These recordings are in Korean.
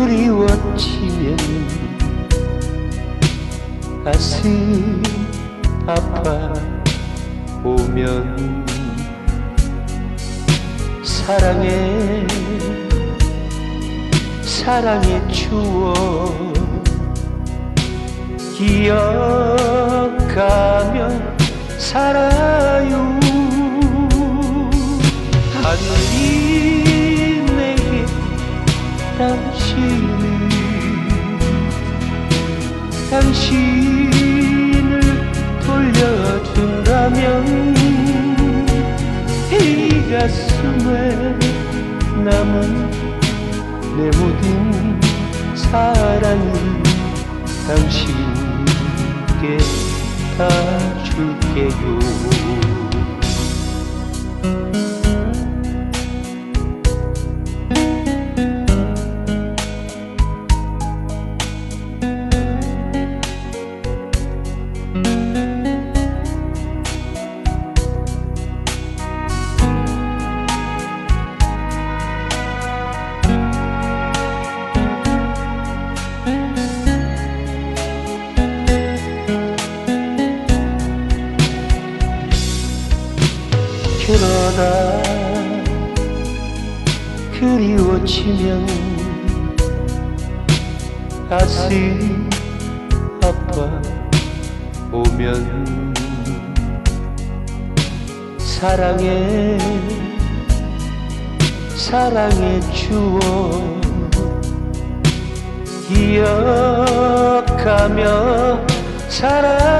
그리워지면 가슴 아파 오면 사랑해 사랑의 추억 기억하며 살아 가슴에 남은 내 모든 사랑을 당신께 다 줄게요 그러다 그리워지면 가슴 아파 오면 사랑의 사랑의 추억 기억하며 살아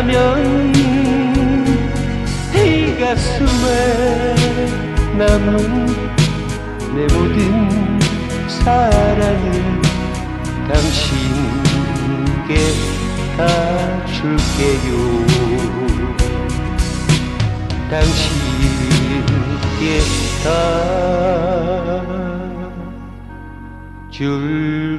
돌려준다면 이 가슴에 남은 내 모든 사랑을 당신께 다 줄게요. 당신께 다 줄게요